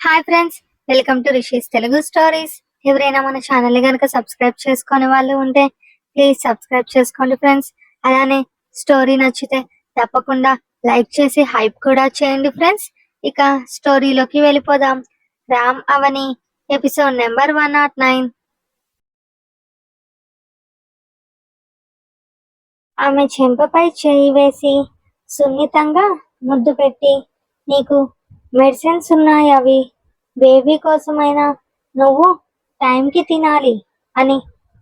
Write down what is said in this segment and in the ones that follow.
Hi friends welcome to Rishi's Telugu stories. ఎవరైనా మన channel కనుక సబ్స్క్రైబ్ చేసుకునే వాళ్ళు ఉంటే ప్లీజ్ సబ్స్క్రైబ్ చేసుకోండి ఫ్రెండ్స్. అలానే స్టోరీ నచ్చితే తప్పకుండా లైక్ చేసి హైప్ కూడా చేయండి ఫ్రెండ్స్. ఇక స్టోరీలోకి వెళ్ళిపోదాం. Ram Avani episode number one nought nine. ఆమె చెంపపై చేయి వేసి సున్నితంగా ముద్దు పెట్టి నీకు మెడిసిన్స్ ఉన్నాయి అవి. బేబీ కోసమైనా నువ్వు టైంకి తినాలి అని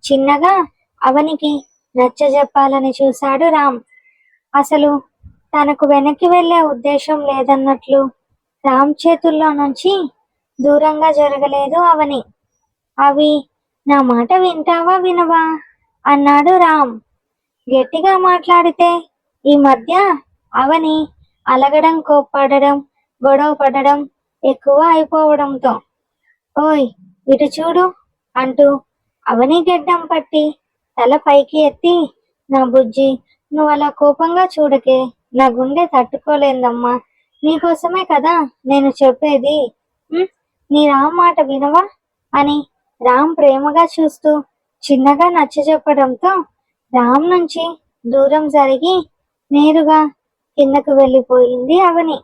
చిన్నగా అవనికి నచ్చజెప్పాలని చూశాడు రామ్. అసలు తనకు వెనక్కి వెళ్ళే ఉద్దేశం లేదన్నట్లు రామ్ చేతుల్లో నుంచి దూరంగా జరగలేదు అవని. అవి నా మాట వింటావా వినవా? అన్నాడు రామ్. గట్టిగా మాట్లాడితే ఈ మధ్య అవని అలగడం కోప్పడడం గొడవ పడడం ఎక్కువ అయిపోవడంతో ఓయ్ ఇటు చూడు అంటూ అవని గడ్డం పట్టి తల పైకి ఎత్తి నా బుజ్జి నువ్వు అలా కోపంగా చూడకే నా గుండె తట్టుకోలేదమ్మా. నీకోసమే కదా నేను చెప్పేది. నీ రామ్ మాట వినవా? అని రామ్ ప్రేమగా చూస్తూ చిన్నగా నచ్చ చెప్పడంతో రామ్ నుంచి దూరం జరిగి నేరుగా కిందకు వెళ్ళిపోయింది అవని.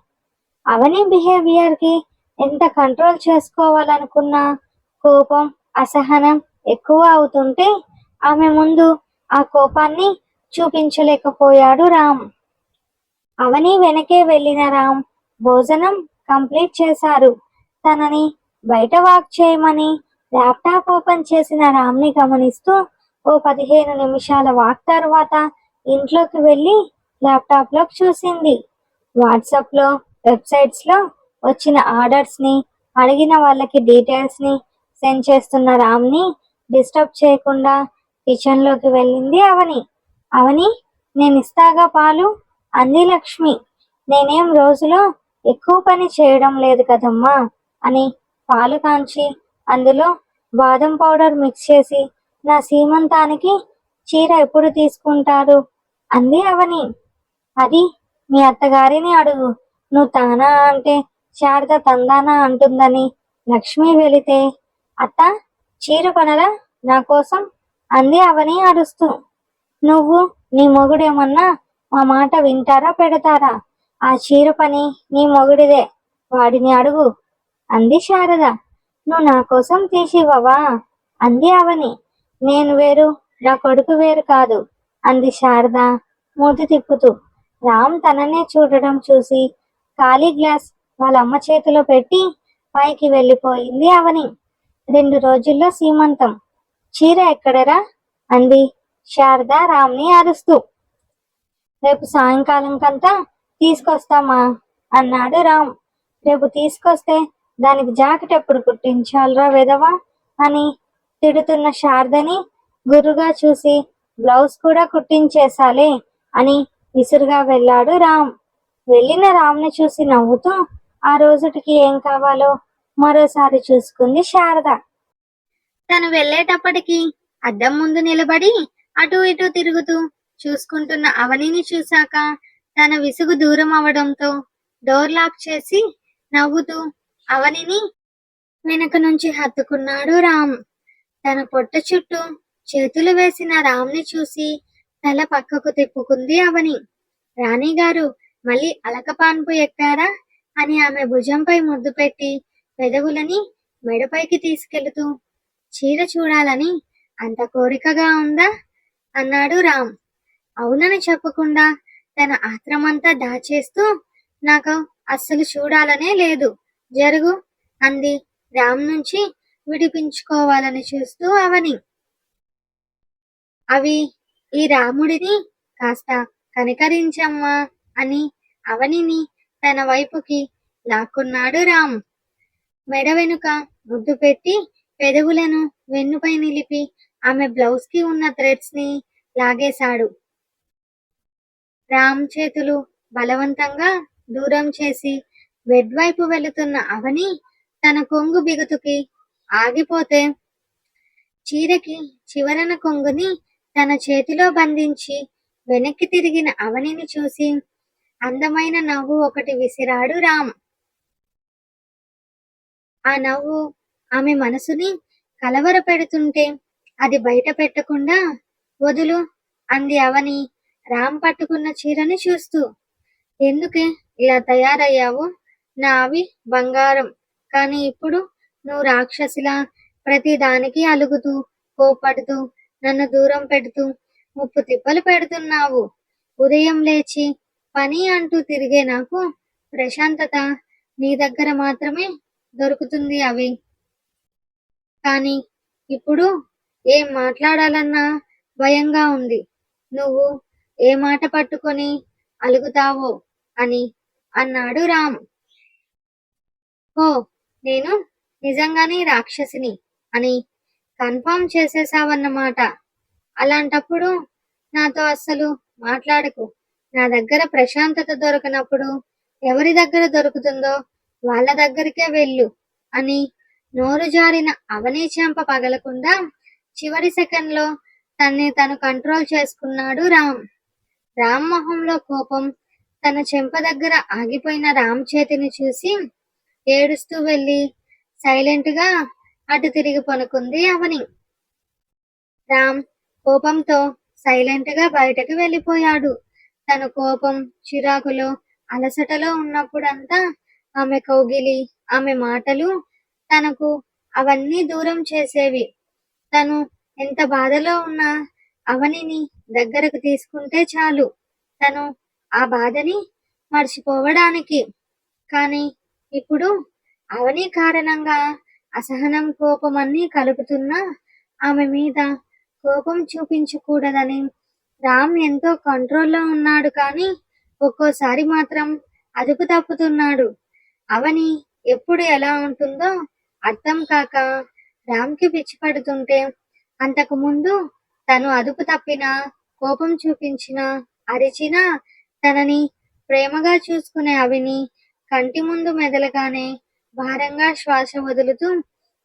అవని బిహేవియర్కి ఎంత కంట్రోల్ చేసుకోవాలనుకున్నా కోపం అసహనం ఎక్కువ అవుతుంటే ఆమె ముందు ఆ కోపాన్ని చూపించలేకపోయాడు రామ్. అవని వెనకే వెళ్ళిన రామ్ భోజనం కంప్లీట్ చేశారు. తనని బయట వాక్ చేయమని ల్యాప్టాప్ ఓపెన్ చేసిన రామ్ని గమనిస్తూ ఓ పదిహేను నిమిషాల వాక్ తర్వాత ఇంట్లోకి వెళ్ళి ల్యాప్టాప్లో చూసింది. వాట్సాప్లో వెబ్సైట్స్లో వచ్చిన ఆర్డర్స్ని అడిగిన వాళ్ళకి డీటెయిల్స్ని సెండ్ చేస్తున్న రామ్ని డిస్టర్బ్ చేయకుండా కిచెన్లోకి వెళ్ళింది అవని. అవని నేను ఇస్తాగా పాలు? అంది లక్ష్మి. నేనేం రోజులో ఎక్కువ పని చేయడం లేదు కదమ్మా అని పాలు కాంచి అందులో బాదం పౌడర్ మిక్స్ చేసి నా సీమంతానికి చీర ఎప్పుడు తీసుకుంటారు? అంది అవని. అది మీ అత్తగారిని అడుగు. నువ్వు తానా అంటే శారద తందానా అంటుందని లక్ష్మి వెళితే అత్త చీర కొనరా? నా కోసం అంది అవని అరుస్తూ. నువ్వు నీ మొగుడేమన్నా మా మాట వింటారా పెడతారా? ఆ చీర పని నీ మొగుడిదే వాడిని అడుగు అంది శారద. నువ్వు నా కోసం తీసివ్వవా? అంది అవని. నేను వేరు నా కొడుకు వేరు కాదు అంది శారద మూతి తిప్పుతూ. రామ్ తననే చూడడం చూసి ఖాళీ గ్లాస్ వాళ్ళ అమ్మ చేతిలో పెట్టి పైకి వెళ్ళిపోయింది అవని. రెండు రోజుల్లో సీమంతం. చీర ఎక్కడరా? అంది శారద రామ్ని అరుస్తూ. రేపు సాయంకాలం కంతా తీసుకొస్తామా? అన్నాడు రామ్. రేపు తీసుకొస్తే దానికి జాకెట్ ఎప్పుడు కుట్టించాలరా వెదవా అని తిడుతున్న శారదని గురుగా చూసి బ్లౌజ్ కూడా కుట్టించేసాలే అని విసురుగా వెళ్ళాడు రామ్. వెళ్ళిన రాముని చూసి నవ్వుతూ ఆ రోజుటికి ఏం కావాలో మరోసారి చూసుకుంది శారద. తను వెళ్ళేటప్పటికి అద్దం ముందు నిలబడి అటు ఇటు తిరుగుతూ చూసుకుంటున్న అవనిని చూశాక తన విసుగు దూరం అవడంతో డోర్ లాక్ చేసి నవ్వుతూ అవనిని వెనక నుంచి హత్తుకున్నాడు రామ్. తన పొట్ట చుట్టూ చేతులు వేసిన రామ్ని చూసి తల పక్కకు తిప్పుకుంది అవని. రాణి గారు మళ్ళీ అలకపాన్పు ఎక్కారా? అని ఆమె భుజంపై ముద్దు పెట్టి పెదవులని మెడపైకి తీసుకెళుతూ చీర చూడాలని అంత కోరికగా ఉందా? అన్నాడు రామ్. అవునని చెప్పకుండా తన ఆత్రమంతా దాచేస్తూ నాకు అస్సలు చూడాలనే లేదు. జరుగు అంది రామ్ నుంచి విడిపించుకోవాలని చూస్తూ అవని. అవి ఈ రాముడిని కాస్త కనికరించమ్మా. అని అవనిని తన వైపుకి లాక్కున్నాడు రామ్. మెడ వెనుక ముద్దు పెట్టి పెదవులను వెన్నుపై నిలిపి ఆమె బ్లౌజ్కి ఉన్న థ్రెడ్స్ని లాగేశాడు. రామ్ చేతులు బలవంతంగా దూరం చేసి బెడ్ వైపు వెళుతున్న అవని తన కొంగు బిగుతుకి ఆగిపోతే చీరకి చివరన కొంగుని తన చేతిలో బంధించి వెనక్కి తిరిగిన అవనిని చూసి అందమైన నవ్వు ఒకటి విసిరాడు రామ్. ఆ నవ్వు ఆమె మనసుని కలవర పెడుతుంటే అది బయట పెట్టకుండా వదులు అంది అవని రామ్ పట్టుకున్న చీరని చూస్తూ. ఎందుకే ఇలా తయారయ్యావు? నావి బంగారం. కానీ ఇప్పుడు నువ్వు రాక్షసిలా ప్రతి దానికి అలుగుతూ కోపడుతూ నన్ను దూరం పెడుతూ ముప్పు తిప్పలు పెడుతున్నావు. ఉదయం లేచి పని అంటూ తిరిగే నాకు ప్రశాంతత నీ దగ్గర మాత్రమే దొరుకుతుంది అవి. కానీ ఇప్పుడు ఏం మాట్లాడాలన్నా భయంగా ఉంది. నువ్వు ఏ మాట పట్టుకొని అలుగుతావో అని అన్నాడు రామ్. ఓ నేను నిజంగానే రాక్షసిని అని కన్ఫర్మ్ చేసేసావన్నమాట. అలాంటప్పుడు నాతో అస్సలు మాట్లాడకు. నా దగ్గర ప్రశాంతత దొరకనప్పుడు ఎవరి దగ్గర దొరుకుతుందో వాళ్ళ దగ్గరికే వెళ్ళు అని నోరు జారిన అవనీ చెంప పగలకుండా చివరి సెకండ్లో తన్ని తను కంట్రోల్ చేసుకున్నాడు రామ్. రామ్ మొహంలో కోపం తన చెంప దగ్గర ఆగిపోయిన రామ్ చేతిని చూసి ఏడుస్తూ వెళ్ళి సైలెంట్గా అటు తిరిగి పనుకుంది అవని. రామ్ కోపంతో సైలెంట్గా బయటకు వెళ్ళిపోయాడు. తన కోపం చిరాకులో అలసటలో ఉన్నప్పుడంతా ఆమె కౌగిలి ఆమె మాటలు తనకు అవన్నీ దూరం చేసేవి. తను ఎంత బాధలో ఉన్నా అవనిని దగ్గరకు తీసుకుంటే చాలు. తను ఆ బాధని మర్చిపోవడానికి. కానీ ఇప్పుడు అవని కారణంగా అసహనం కోపం అన్నీ కలుపుతున్నా ఆమె మీద కోపం చూపించకూడదని రామ్ ఎంతో కంట్రోల్లో ఉన్నాడు కానీ ఒక్కోసారి మాత్రం అదుపు తప్పుతున్నాడు. అవని ఎప్పుడు ఎలా ఉంటుందో అర్థం కాక రామ్కి పిచ్చి పడుతుంటే అంతకు ముందు తను అదుపు తప్పినా కోపం చూపించినా అరిచినా తనని ప్రేమగా చూసుకునే అవిని కంటి ముందు మెదలగానే భారంగా శ్వాస వదులుతూ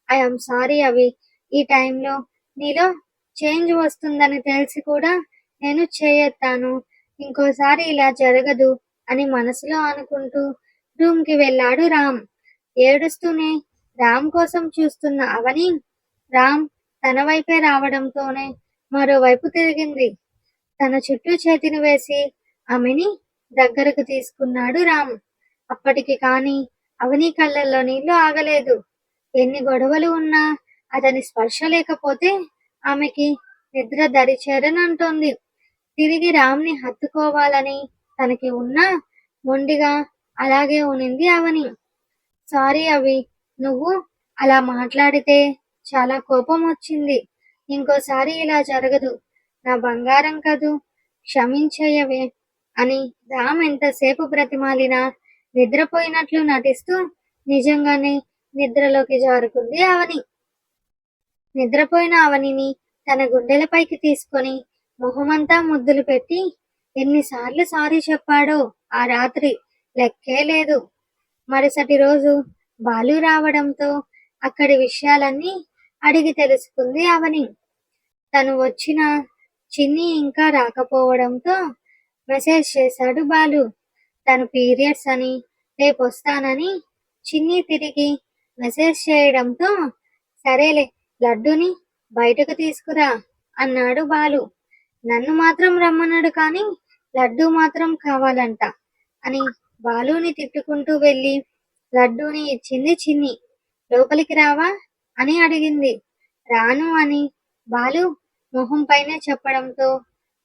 ఐఎమ్ సారీ అవి ఈ టైంలో నీలో చేంజ్ వస్తుందని తెలిసి కూడా నేను చేయెత్తాను. ఇంకోసారి ఇలా జరగదు అని మనసులో అనుకుంటూ రూమ్కి వెళ్ళాడు రామ్. ఏడుస్తూనే రామ్ కోసం చూస్తున్న అవని? రామ్ తన వైపే రావడంతోనే మరోవైపు తిరిగింది. తన చుట్టూ చేతిని వేసి ఆమెని దగ్గరకు తీసుకున్నాడు రామ్. అప్పటికి కాని అవని కళ్ళల్లో నీళ్ళు ఆగలేదు. ఎన్ని గొడవలు ఉన్నా అతని స్పర్శ లేకపోతే ఆమెకి నిద్ర దరిచేరనంటోంది. తిరిగి రామ్ని హత్తుకోవాలని తనకి ఉన్నా మొండిగా అలాగే ఉనింది అవని. సారీ అవి నువ్వు అలా మాట్లాడితే చాలా కోపం వచ్చింది. ఇంకోసారి ఇలా జరగదు. నా బంగారం కదూ క్షమించయ్యవే అని రామ్ ఎంతసేపు బ్రతిమాలినా నిద్రపోయినట్లు నటిస్తూ నిజంగానే నిద్రలోకి జారుకుంది అవని. నిద్రపోయిన అవనిని తన గుండెలపైకి తీసుకొని మొహమంతా ముద్దులు పెట్టి ఎన్నిసార్లు సారీ చెప్పాడో ఆ రాత్రి లెక్కే లేదు. మరుసటి రోజు బాలు రావడంతో అక్కడి విషయాలన్నీ అడిగి తెలుసుకుంది అవని. తను వచ్చిన చిన్ని ఇంకా రాకపోవడంతో మెసేజ్ చేశాడు బాలు. తను పీరియడ్స్ అని రేపు వస్తానని చిన్ని తిరిగి మెసేజ్ చేయడంతో సరేలే లడ్డుని బయటకు తీసుకురా అన్నాడు బాలు. నన్ను మాత్రం రమ్మన్నాడు కానీ లడ్డు మాత్రం కావాలంట అని బాలుని తిట్టుకుంటూ వెళ్ళి లడ్డూని ఇచ్చింది చిన్ని లోపలికి రావా అని అడిగింది. రాను అని బాలు మొహం పైన చెప్పడంతో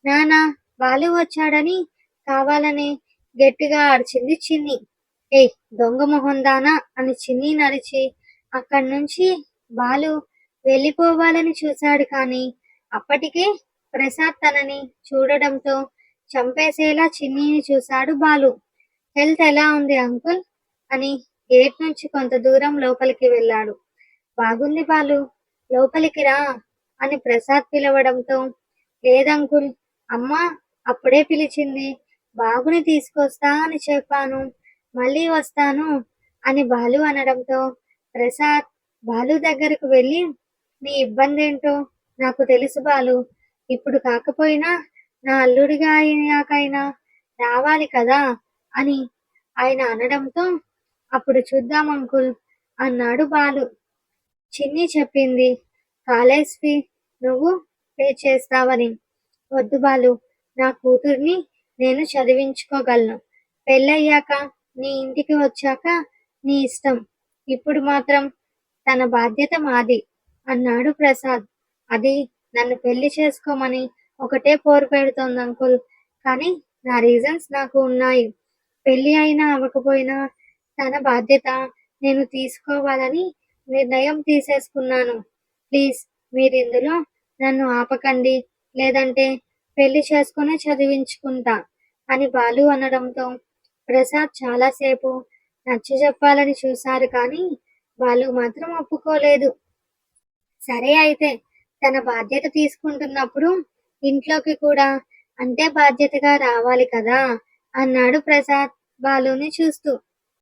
నానా బాలు వచ్చాడని కావాలని గట్టిగా అరిచింది చిన్ని. ఏ దొంగ మొహం దానా అని చిన్ని నడిచి అక్కడి నుంచి బాలు వెళ్ళిపోవాలని చూశాడు కానీ అప్పటికే ప్రసాద్ తనని చూడడంతో చంపేసేలా చిన్నీని చూశాడు బాలు. హెల్త్ ఎలా ఉంది అంకుల్? అని గేట్ నుంచి కొంత దూరం లోపలికి వెళ్ళాడు. బాగుంది బాలు. లోపలికి రా అని ప్రసాద్ పిలవడంతో లేదంకుల్ అమ్మ అప్పుడే పిలిచింది. బాబుని తీసుకొస్తా అని చెప్పాను. మళ్ళీ వస్తాను అని బాలు అనడంతో ప్రసాద్ బాలు దగ్గరకు వెళ్ళి నీ ఇబ్బంది ఏంటో నాకు తెలుసు బాలు. ఇప్పుడు కాకపోయినా నా అల్లుడిగా అయినాకైనా రావాలి కదా అని ఆయన అనడంతో అప్పుడు చూద్దాం అంకుల్ అన్నాడు బాలు. చిన్ని చెప్పింది కాలేజ్ ఫీ నువ్వు పే చేస్తావని. వద్దు బాలు నా కూతుర్ని నేను చదివించుకోగలను. పెళ్ళయ్యాక నీ ఇంటికి వచ్చాక నీ ఇష్టం. ఇప్పుడు మాత్రం తన బాధ్యత మాది అన్నాడు ప్రసాద్. అది నన్ను పెళ్ళి చేసుకోమని ఒకటే పోరు పెడుతోంది అంకుల్. కానీ నా రీజన్స్ నాకు ఉన్నాయి. పెళ్ళి అయినా అవ్వకపోయినా తన బాధ్యత నేను తీసుకోవాలని నిర్ణయం తీసేసుకున్నాను. ప్లీజ్ మీరు ఇందులో నన్ను ఆపకండి. లేదంటే పెళ్ళి చేసుకునే చదివించుకుంటా అని బాలు అనడంతో ప్రసాద్ చాలాసేపు నచ్చ చెప్పాలని చూశారు కానీ బాలు మాత్రం ఒప్పుకోలేదు. సరే అయితే తన బాధ్యత తీసుకుంటున్నప్పుడు ఇంట్లోకి కూడా అంతే బాధ్యతగా రావాలి కదా అన్నాడు ప్రసాద్ బాలుని చూస్తూ.